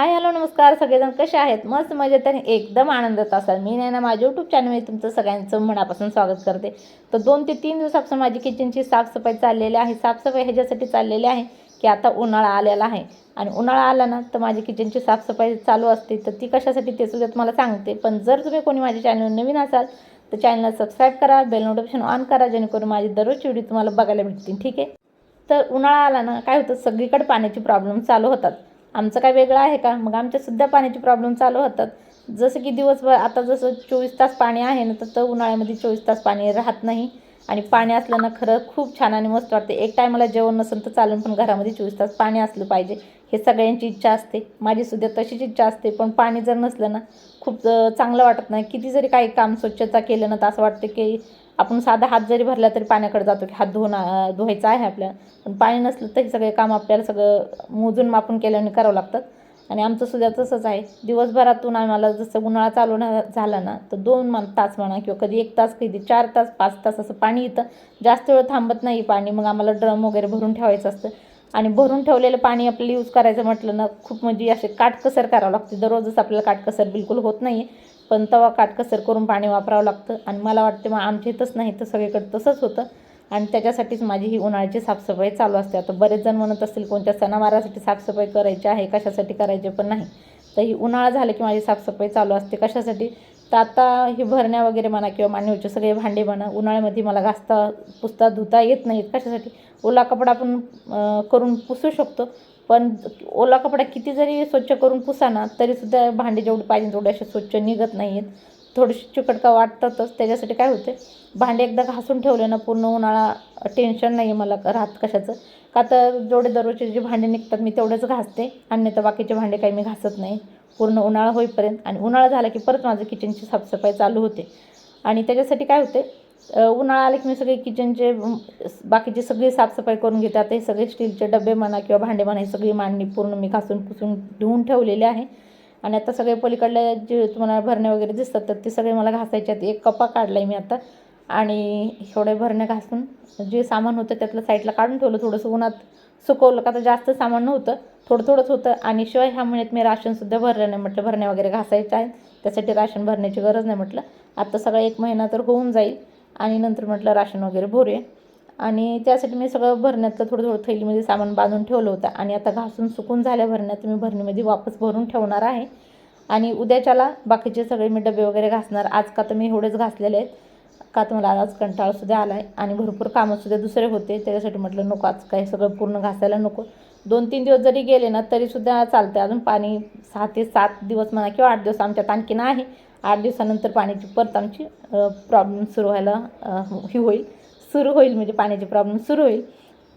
Hi hello नमस्कार. सगळेजण कसे आहेत? मस्त मजेत आणि एकदम आनंदात असाल. मी नाही ना माझ्या यूट्यूब चॅनलमध्ये तुमचं सगळ्यांचं मनापासून स्वागत करते. तर दोन ते तीन दिवसापासून माझी किचनची साफसफाई चाललेली आहे. साफसफाई ह्याच्यासाठी चाललेली आहे की आता उन्हाळा आलेला आहे. आणि उन्हाळा आला ना तर माझी किचनची साफसफाई चालू असते. तर ती कशासाठी ते सुद्धा तुम्हाला सांगते. पण जर तुम्ही कोणी माझ्या चॅनलवर नवीन असाल तर चॅनलला सबस्क्राईब करा बेल नोटिफिकेशन ऑन करा जेणेकरून माझी दररोजची व्हिडिओ तुम्हाला बघायला भेटतील. ठीक आहे? तर उन्हाळा आला ना काय होतं? सगळीकडे पाण्याची प्रॉब्लेम चालू होतात. आमचं काय वेगळं आहे का? मग आमच्यासुद्धा पाण्याची पाण्याचे प्रॉब्लेम चालू होतात. जसं की दिवसभर आता जसं चोवीस तास पाणी आहे ना तर उन्हाळ्यामध्ये चोवीस तास पाणी राहत नाही. आणि पाणी असलं ना खरं खूप छान आणि मस्त वाटते. एक टायमाला जेवण नसेल तर चालून पण घरामध्ये चोवीस तास पाणी असलं पाहिजे. हे सगळ्यांची इच्छा असते. माझीसुद्धा तशीच इच्छा असते. पण पाणी जर नसलं ना खूप चांगलं वाटत नाही. किती जरी काही काम स्वच्छता केलं ना तर असं वाटतं की आपण साधा हात जरी भरला तरी पाण्याकडे जातो की हात धुवून धुवायचा आहे आपल्याला. पण पाणी नसलं तरी सगळे काम आपल्याला सगळं मोजून मापून केल्याने करावं लागतात. आणि आमचं सुद्धा तसंच आहे. दिवसभरातून आम्हाला जसं उन्हाळा चालू ना झाला ना तर दोन मन तास म्हणा किंवा कधी एक तास कधी चार तास पाच तास असं पाणी येतं जास्त वेळ थांबत नाही पाणी. मग आम्हाला ड्रम वगैरे भरून ठेवायचं असतं. आणि भरून ठेवलेलं पाणी आपल्याला यूज करायचं म्हटलं ना खूप म्हणजे असे काटकसर करावं लागते. दररोजच आपल्याला काटकसर बिलकुल होत नाही पण तवा काटकसर करून पाणी वापरावं लागतं. आणि मला वाटते मग आमच्या इथंच नाही तर सगळीकडे तसंच होतं. आणि त्याच्यासाठीच माझी ही उन्हाळ्याची साफसफाई चालू असते. आता बरेच जण म्हणत असतील कोणत्या सणावारासाठी साफसफाई करायची आहे? कशासाठी करायचे? पण नाही. तर ही उन्हाळा झालं की माझी साफसफाई चालू असते. कशासाठी? तर आता ही भरण्या वगैरे म्हणा किंवा मान्यवरचे सगळे भांडे म्हणा उन्हाळ्यामध्ये मला घासता पुसता धुता येत नाहीत. कशासाठी? ओला कपडा आपण करून पुसू शकतो. पण ओला कपडा किती जरी स्वच्छ करून पुसा ना तरीसुद्धा भांडे जेवढे पाहिजे तेवढे असे स्वच्छ निघत नाही आहेत थोडीशी चिकटका वाटतातच त्याच्यासाठी काय होते भांडे एकदा घासून ठेवले ना पूर्ण उन्हाळा टेन्शन नाही आहे मला राहत कशाचं. का तर जेवढे दररोजचे जे भांडे निघतात मी तेवढेच घासते. अन्यथा बाकीचे भांडे काही मी घासत नाही. पूर्ण उन्हाळा होईपर्यंत आणि उन्हाळा झाला की परत माझं किचनची साफसफाई चालू होते. आणि त्याच्यासाठी काय होते उन्हाळा आला की मी सगळे किचनचे बाकीचे बाकीची सगळी साफसफाई करून घेते. आता हे सगळे स्टीलचे डबे म्हणा किंवा भांडे म्हणा ही सगळी मांडणी पूर्ण मी घासून पुसून धुवून ठेवलेली आहे. आणि आता सगळे पलीकडले जे तुम्हाला भरण्या वगैरे दिसतात तर ते सगळे मला घासायचे आहेत. एक कपा काढला आहे मी आता आणि एवढे भरण्या घासून जे सामान होतं त्यातलं साईडला काढून ठेवलं. थोडंसं उन्हात सुकवलं का तर जास्त सामान नव्हतं. थोडं थोडंच होतं. आणि शिवाय ह्या महिन्यात मी राशनसुद्धा भरलं नाही म्हटलं. भरण्या वगैरे घासायच्या आहे त्यासाठी राशन भरण्याची गरज नाही म्हटलं. आत्ता सगळं एक महिना तर होऊन जाईल. आणि नंतर म्हटलं राशन वगैरे भरूया. आणि त्यासाठी मी सगळं भरण्यातलं थोडं थोडं थैलीमध्ये सामान बांधून ठेवलं होतं. आणि आता घासून सुकून झाल्या भरण्यात मी भरणीमध्ये वापस भरून ठेवणार आहे. आणि उद्याच्याला बाकीचे सगळे मी डबे वगैरे घासणार. आज का तर मी एवढेच घासलेले आहेत. का तर मला आज कंटाळासुद्धा आला आहे आणि भरपूर कामंसुद्धा दुसरे होते त्याच्यासाठी म्हटलं नको आज काही सगळं पूर्ण घासायला नको. दोन तीन दिवस जरी गेले ना तरीसुद्धा चालते अजून पाणी सहा ते सात दिवस म्हणा किंवा आठ दिवस आमच्यात आणखीन आहे आठ दिवसानंतर पाण्याची परत आमची प्रॉब्लेम सुरू व्हायला ही होईल. सुरू होईल म्हणजे पाण्याची प्रॉब्लेम सुरू होईल.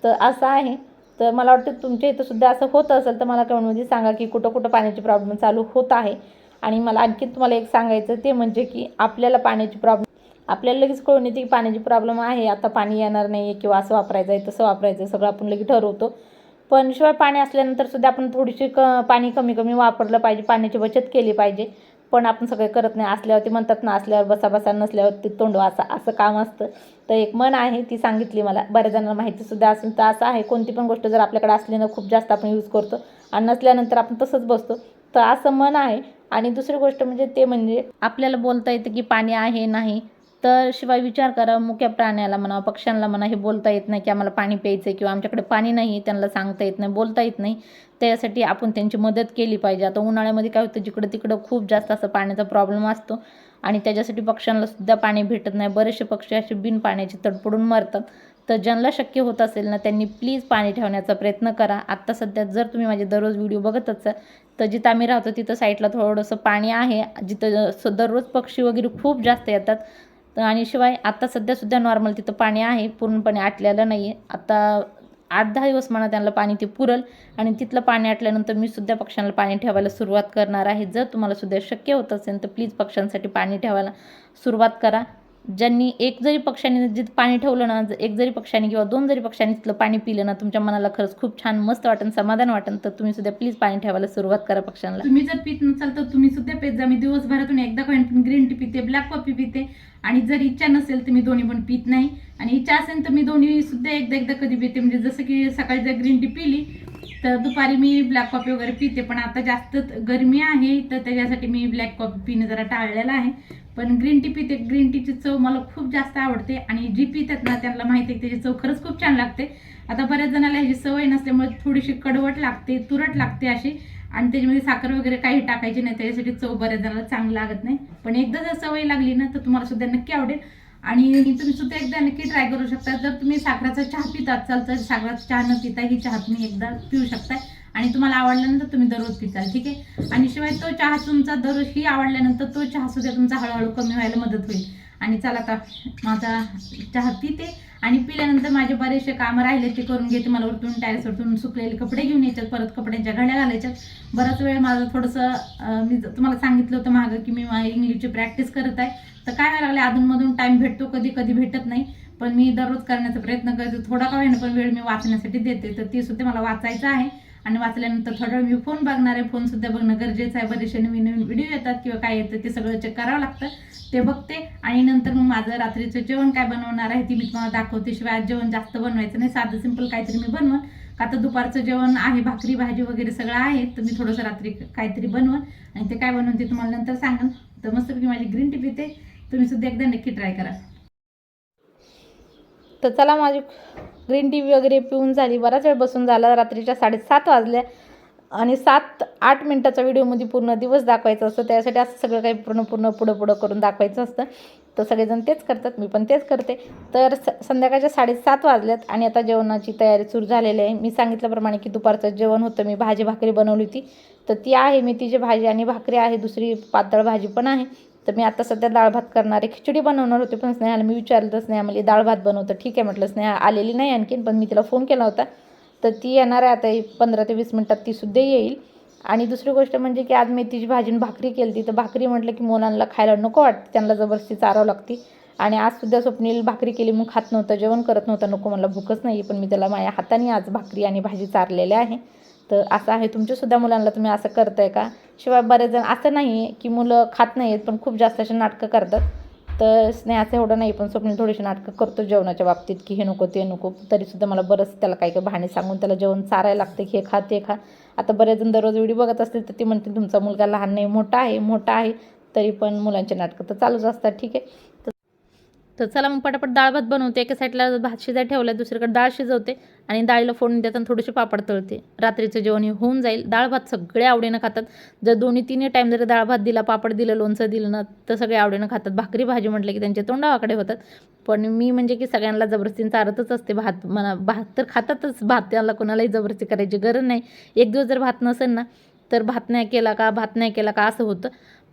तर असं आहे. तर मला वाटतं तुमच्या इथं सुद्धा असं होत असेल तर मला कमेंटमध्ये सांगा की कुठं कुठं पाण्याची प्रॉब्लेम चालू होत आहे. आणि मला आणखी तुम्हाला एक सांगायचं ते म्हणजे की आपल्याला पाण्याची प्रॉब्लेम आपल्याला लगेच कळून येते की पाण्याची प्रॉब्लेम आहे आता पाणी येणार नाही आहे किंवा असं वापरायचं आहे तसं वापरायचं आहे सगळं आपण लगेच ठरवतो. पण शिवाय पाणी असल्यानंतर सुद्धा आपण थोडीशी क पाणी कमी कमी वापरलं पाहिजे पाण्याची बचत केली पाहिजे. पण आपण सगळे करत नाही असल्यावरती म्हणतात ना असल्यावर बसा बसा नसल्यावरती तोंड वाचा असं काम असतं. तर एक मन आहे ती सांगितली मला. बऱ्याच जणांना माहितीसुद्धा असेल तर असं आहे कोणती पण गोष्ट जर आपल्याकडे असली ना खूप जास्त आपण यूज करतो. आणि नसल्यानंतर आपण तसंच बसतो. तर असं मन आहे. आणि दुसरी गोष्ट म्हणजे ते म्हणजे आपल्याला बोलता येतं की पाणी आहे नाही. तर शिवाय विचार करा मुक्या प्राण्याला म्हणा पक्ष्यांना म्हणा हे बोलता येत नाही की आम्हाला पाणी प्यायचं आहे किंवा आमच्याकडे पाणी नाही आहे त्यांना सांगता येत नाही बोलता येत नाही. त्यासाठी आपण त्यांची मदत केली पाहिजे. आता उन्हाळ्यामध्ये काय होतं जिकडं तिकडं खूप जास्त असं पाण्याचा प्रॉब्लेम असतो आणि त्याच्यासाठी पक्ष्यांना सुद्धा पाणी भेटत नाही. बरेचसे पक्षी असे बिन पाण्याचे तडपडून मरतात. तर ज्यांना शक्य होत असेल ना त्यांनी प्लीज पाणी ठेवण्याचा प्रयत्न करा. आत्ता सध्या जर तुम्ही माझे दररोज व्हिडिओ बघत असाल तर जिथं आम्ही राहतो तिथं साईडला थोडंसं पाणी आहे. जिथं स- दररोज पक्षी वगैरे खूप जास्त येतात. तर आणि शिवाय आत्ता सध्यासुद्धा नॉर्मल तिथं पाणी आहे पूर्णपणे आटलेलं नाही आहे आत्ता आठ दहा दिवस म्हणा त्यांना पाणी ते पुरल आणि तिथलं पाणी आटल्यानंतर मी सुद्धा पक्ष्यांना पाणी ठेवायला सुरुवात करणार आहे. जर तुम्हाला सुद्धा शक्य होत असेल तर प्लीज पक्ष्यांसाठी पाणी ठेवायला सुरुवात करा. ज्यांनी एक जरी पक्षाने जिथं पाणी ठेवलं ना एक जरी पक्षाने किंवा दोन जरी पक्षांनी तिथलं पाणी पिलं ना तुमच्या मनाला खरंच खूप छान मस्त वाटन समाधान वाटन तर तुम्ही सुद्धा प्लीज पाणी ठेवायला सुरुवात करा पक्ष्यांना. तुम्ही जर पित नसाल तर तुम्ही सुद्धा पेत जा. मी दिवसभरातून एकदा ग्रीन टी पिते ब्लॅक कॉफी पिते. आणि जर इच्छा नसेल तर मी दोन्ही पण पित नाही. आणि इच्छा असेल तर मी दोन्ही सुद्धा एकदा एकदा कधी पिते. म्हणजे जसं की सकाळी जर ग्रीन टी पिली तर दुपारी मी ब्लॅक कॉफी वगैरे पिते पण आता जास्त गरमी आहे तर त्याच्यासाठी मी ब्लॅक कॉफी पिणं जरा टाळलेलं आहे. पण ग्रीन टी पिते ग्रीन टीची चव मला खूप जास्त आवडते आणि जी पितात ना त्यांना माहिती आहे की त्याची चव खरंच खूप छान लागते. आता बऱ्याच जणाला ह्याची सवय नसल्यामुळे थोडीशी कडवट लागते तुरट लागते अशी आणि त्याच्यामध्ये साखर वगैरे काही टाकायची नाही त्याच्यासाठी चव बऱ्याच जणाला चांगली लागत नाही. पण एकदा जर सवय लागली ना तर तुम्हाला सुद्धा नक्की आवडेल. आणि तुम्ही सुद्धा एकदा नक्की ट्राय करू शकता. जर तुम्ही साखराचा चहा पित असाल तर साखराचा चहा न पिता ही चहा तुम्ही एकदा पिऊ शकताय. आणि तुम्हाला आवडल्यानंतर तुम्ही दररोज पिताल ठीक आहे? आणि शिवाय तो चहा तुमचा दररोज ही आवडल्यानंतर तो चहा सुद्धा तुमचा हळूहळू कमी व्हायला मदत होईल. आणि चला आता माझा चहा पिते. आणि पिल्यानंतर माझे बरेचसे कामं राहिले ते करून घेते. मला वरतून टॅरेसवरतून सुकलेले कपडे घेऊन येतात. परत कपड्यांच्या घड्या घालायच्यात बराच वेळ माझं थोडंसं मी तुम्हाला सांगितलं होतं मागं की मी इंग्लिशची प्रॅक्टिस करत आहे. तर काय व्हायला लागले? अधूनमधून टाइम भेटतो. कधी कधी भेटत नाही. पण मी दररोज करण्याचा प्रयत्न करते. थोडा का होईना पण वेळ मी वाचण्यासाठी देते. तर ते सुद्धा मला वाचायचं आहे. आणि वाचल्यानंतर थोडा वेळ मी फोन बघणार आहे. फोन सुद्धा बघणं गरजेचं आहे. बरेचसे नवीन नवीन व्हिडिओ येतात किंवा काय येतं ते सगळं चेक करावं लागतं. ते बघते. आणि नंतर मग माझं रात्रीचं जेवण काय बनवणार आहे ती मी तुम्हाला दाखवते. शिवाय आज जेवण जास्त बनवायचं नाही. साधं सिंपल काहीतरी मी बनवून. का तर दुपारचं जेवण आहे. भाकरी भाजी वगैरे सगळं आहे. तर मी थोडंसं रात्री काहीतरी बनवून. आणि ते काय बनवून ते तुम्हाला नंतर सांगेन. तर मस्तपैकी माझी ग्रीन टी पिते. तुम्ही सुद्धा एकदा नक्की ट्राय करा. तर चला माझी ग्रीन टी वगैरे पिऊन झाली. बराच वेळ बसून झाला. रात्रीच्या साडेसात वाजल्या आणि सात आठ मिनटाचा व्हिडिओमध्ये पूर्ण दिवस दाखवायचं असतं. त्यासाठी असं सगळं काही पूर्ण पूर्ण पुढं पुढं करून दाखवायचं असतं. तर सगळेजण तेच करतात. मी पण तेच करते. तर स संध्याकाळच्या साडेसात वाजल्यात आणि आता जेवणाची तयारी सुरू झालेली आहे. मी सांगितल्याप्रमाणे की दुपारचं जेवण होतं. मी भाजी भाकरी बनवली होती. तर ती आहे. मेथीची भाजी आणि भाकरी आहे दुसरी पातळ भाजी पण आहे. तर मी आता सध्या डाळ भात करणार. आहे खिचडी बनवणार होते पण स्नेहाला मी विचारलं तर स्नेहा मला डाळ भात बनवतं. ठीक आहे म्हटलं स्नेहा आलेली नाही आणखीन पण मी तिला फोन केला होता. तर ती येणार आहे आता पंधरा ते वीस मिनटात ती सुद्धा येईल. आणि दुसरी गोष्ट म्हणजे की आज मेथीची भाजी आणि भाकरी केली तर भाकरी म्हटलं की मुलांना खायला नको वाटते त्यांना जबरदस्ती चारावं लागते. आणि आज सुद्धा स्वप्नील भाकरी केली मग खात नव्हतं जेवण करत नव्हतं नको मला भूकच नाही पण मी त्याला माझ्या हाताने आज भाकरी आणि भाजी चारलेल्या आहे. तर असं आहे. तुमच्यासुद्धा मुलांना तुम्ही असं करताय का? शिवाय बरेच जण असं नाही आहे की मुलं खात नाही आहेत पण खूप जास्त असे नाटकं करतात. तर स्नेहाचं एवढं नाही पण स्वप्नील थोडीशी नाटकं करतो जेवणाच्या बाबतीत की हे नको ते नको. तरीसुद्धा मला बरंच त्याला काही काही बहाणे सांगून त्याला जेवण चारायला लागते की हे खा ते खा. आता बरेच जण दररोज व्हिडिओ बघत असतील तर ती म्हणतील तुमचा मुलगा लहान नाही मोठा आहे मोठा आहे. तरी पण मुलांचे नाटकं तर चालूच असतात ठीक आहे. तर चला मग पटापट डाळ भात बनवते. एका साईडला भात शिजाय ठेवला दुसरीकडे डाळ शिजवते आणि डाळीला फोडून देताना थोडेसे पापड तळते. रात्रीचं जेवण हे होऊन जाईल. डाळ भात सगळे आवडीनं खातात. जर दोन्ही तिन्ही टाईम जर डाळ भात दिला पापड दिलं लोणचं दिलं ना तर सगळे आवडीनं खातात. भाकरी भाजी म्हटलं की त्यांच्या तोंडावाकडे होतात. पण मी म्हणजे की सगळ्यांना जबरदस्तीनं चारतच असते. भात मला भात तर खातातच. भात त्याला कोणालाही जबरदस्ती करायची गरज नाही. एक दिवस जर भात नसेल ना तर भात नाही केला का भात नाही केला का असं होतं.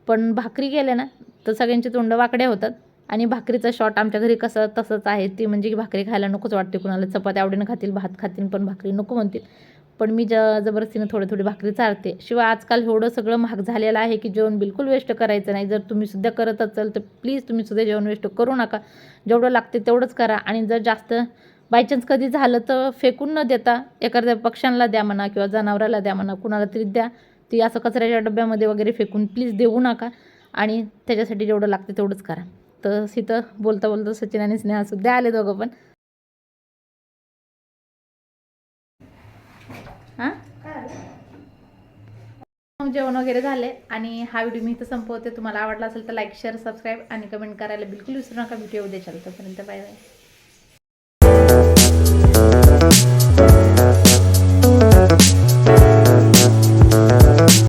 पण भाकरी केल्या ना तर सगळ्यांचे तोंड वाकड्या होतात. आणि भाकरीचा शॉट आमच्या घरी कसं तसंच आहे. ती म्हणजे की भाकरी खायला नकोच वाटते कुणाला. चपाती आवडीनं खातील भात खातील पण भाकरी नको म्हणतील. पण मी ज जबरदस्तीनं थोडी थोडी भाकरी चालते शिवाय आजकाल एवढं सगळं महाग झालेलं आहे की जेवण बिलकुल वेस्ट करायचं नाही. जर तुम्ही सुद्धा करत असाल तर प्लीज तुम्ही सुद्धा जेवण वेस्ट करू नका. जेवढं लागते तेवढंच करा. आणि जर जास्त बायचान्स कधी झालं तर फेकून न देता एखाद्या पक्ष्यांना द्या म्हणा किंवा जनावराला द्या म्हणा. कुणाला तरी द्या. ती असं कचऱ्याच्या डब्यामध्ये वगैरे फेकून प्लीज देऊ नका. आणि त्याच्यासाठी जेवढं लागते तेवढंच करा. तर तिथं बोलता बोलता सचिन आणि स्नेहा सुद्धा आले दोघं पण. हां? मग जेवण वगैरे झाले आणि हा व्हिडिओ मी इथं संपवते. तुम्हाला आवडला असेल तर लाईक शेअर सबस्क्राईब आणि कमेंट करायला बिलकुल विसरू नका. व्हिडिओ उद्या चालतो तोपर्यंत बाय बाय